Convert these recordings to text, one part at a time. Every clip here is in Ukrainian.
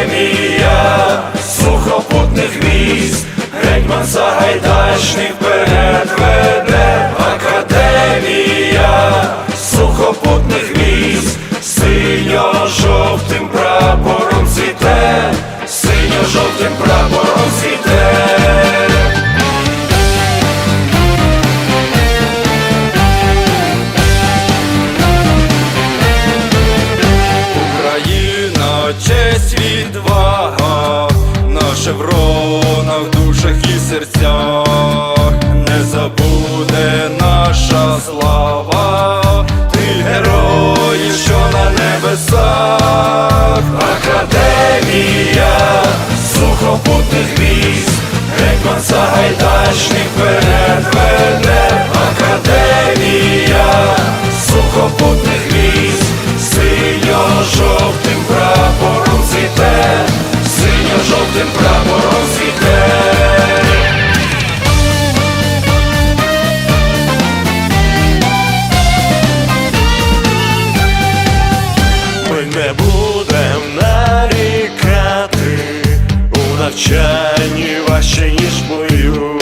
Академія сухопутних військ, гетьман Сагайдачний вперед забуде наша слава, ти герой, що на небесах, Академія сухопутних військ, гетьман Сагайдачний вперед навчанні важче, ніж бою.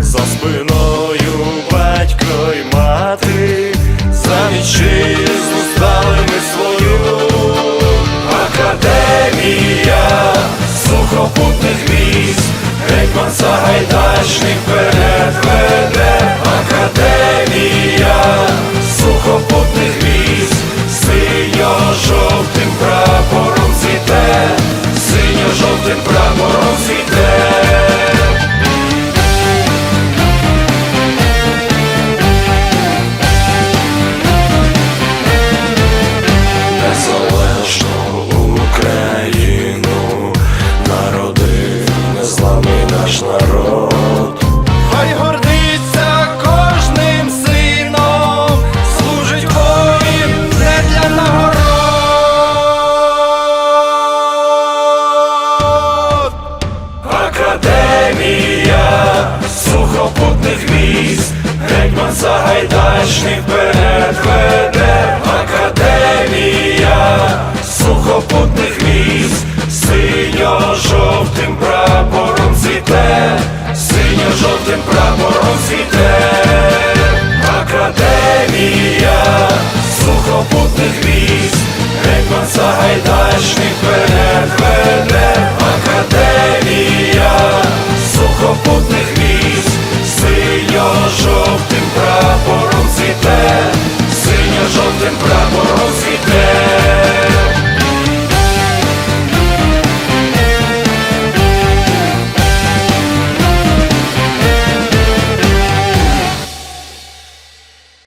За спиною батько й мати, за вітчизну стали ми свою. Академія сухопутних військ, гетьман Сагайдачний вперед Академія сухопутних військ, гетьман Сагайдачний вперед веде, Академія сухопутних військ, синьо-жовтим прапором цвіте, синьо-жовтим прапором цвіте, Академія сухопутних військ, гетьман Сагайдачний